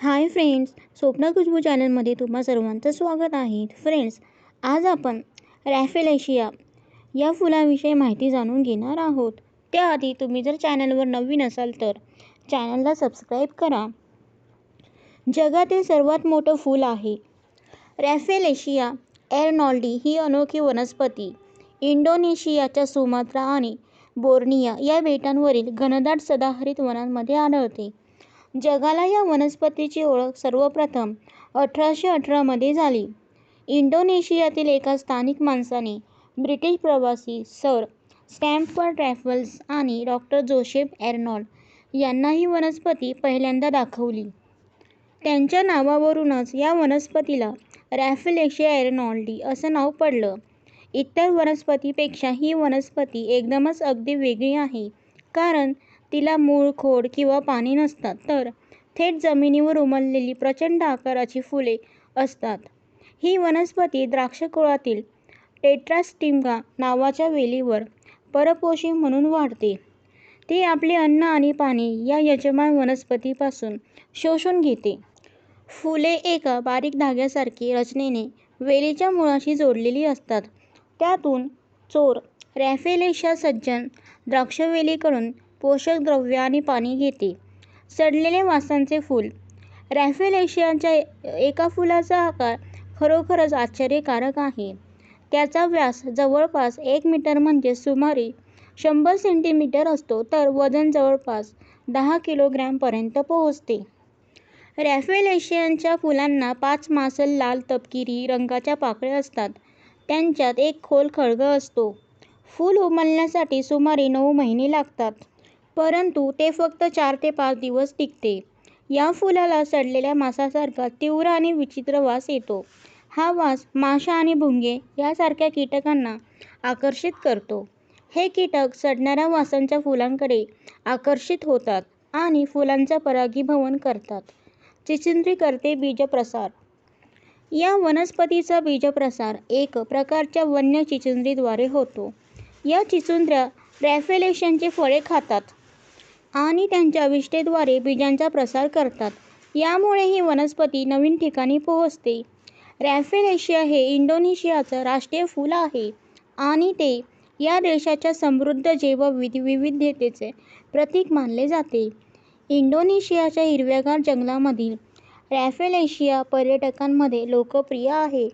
Hi friends स्वप्न खुशबू चॅनलमध्ये तुम्हा सर्वांचं स्वागत आहे. फ्रेंड्स आज आपण रॅफेलेशिया या फुलाविषयी माहिती जाणून घेणार आहोत. त्याआधी तुम्ही जर चॅनलवर नवीन असाल तर चॅनलला सबस्क्राईब करा. जगातील सर्वात मोठं फूल आहे रॅफेलेशिया एरनॉल्डी ही अनोखी वनस्पती. इंडोनेशियाच्या सुमात्रा आणि बोर्निया या बेटांवरील घनदाट सदाहरित वनांमध्ये आढळते. जगाला या वनस्पतीची ओळख सर्वप्रथम अठराशे अठरामध्ये झाली. इंडोनेशियातील एका स्थानिक माणसाने ब्रिटिश प्रवासी सर स्टॅम्फर्ड रॅफल्स आणि डॉक्टर जोसेफ एर्नॉल्ड यांना ही वनस्पती पहिल्यांदा दाखवली. त्यांच्या नावावरूनच या वनस्पतीला रॅफिलेशिया एर्नॉल्डी असं नाव पडलं. इतर वनस्पतीपेक्षा ही वनस्पती एकदमच अगदी वेगळी आहे कारण तिला मूळ, खोड किंवा पाने नसतात तर थेट जमिनीवर उमललेली प्रचंड आकाराची फुले असतात. ही वनस्पती द्राक्षकुळातील टेट्रास्टिग्मा नावाच्या वेलीवर परपोषी म्हणून वाढते. ती आपले अन्न आणि पाणी या यजमान वनस्पतीपासून शोषून घेते. फुले एका बारीक धाग्यासारखी रचनेने वेलीच्या मुळाशी जोडलेली असतात. त्यातून चोर रॅफेलेशा सज्जन द्राक्षवेलीकडून पोषक द्रव्य आणि पाणी घेते. सडलेले वासांचे फूल रॅफेलेशियाच्या एका फुलाचा आकार खरोखरच आश्चर्यकारक आहे. त्याचा व्यास जवळपास एक मीटर म्हणजे सुमारे शंभर सेंटीमीटर असतो तर वजन जवळपास दहा किलोग्रॅमपर्यंत पोहोचते. रॅफेलेशियाच्या फुलांना पाच मांसल लाल तपकिरी रंगाच्या पाकळ्या असतात. त्यांच्यात एक खोल खळगा असतो. फूल उमलण्यासाठी सुमारे नऊ महिने लागतात. परंतु ते फक्त चार ते पाच दिवस टिकते. या फुलाला सडलेल्या मांसासारखा तीव्र आणि विचित्र वास येतो. हा वास माशा आणि भुंगे यासारख्या कीटकांना आकर्षित करतो. हे कीटक सडणाऱ्या वासांच्या फुलांकडे आकर्षित होतात आणि फुलांचा परागीभवन करतात. चिचिंद्री करते बीजप्रसार या वनस्पतीचा बीजप्रसार एक प्रकारच्या वन्य चिचिंद्रीद्वारे होतो. या चिचुंद्र्या रॅफेलेशनचे फळे खातात आणि त्यांच्या विष्ठेद्वारे बीजांचा प्रसार करतात. यामुळे ही वनस्पती नवीन ठिकाणी पोहोचते. रॅफेलेशिया हे इंडोनेशियाचं राष्ट्रीय फूल आहे आणि ते या देशाच्या समृद्ध जैवविविधतेचे प्रतीक मानले जाते. इंडोनेशियाच्या हिरव्यागार जंगलांमधील रॅफेलेशिया पर्यटकांमध्ये लोकप्रिय आहे.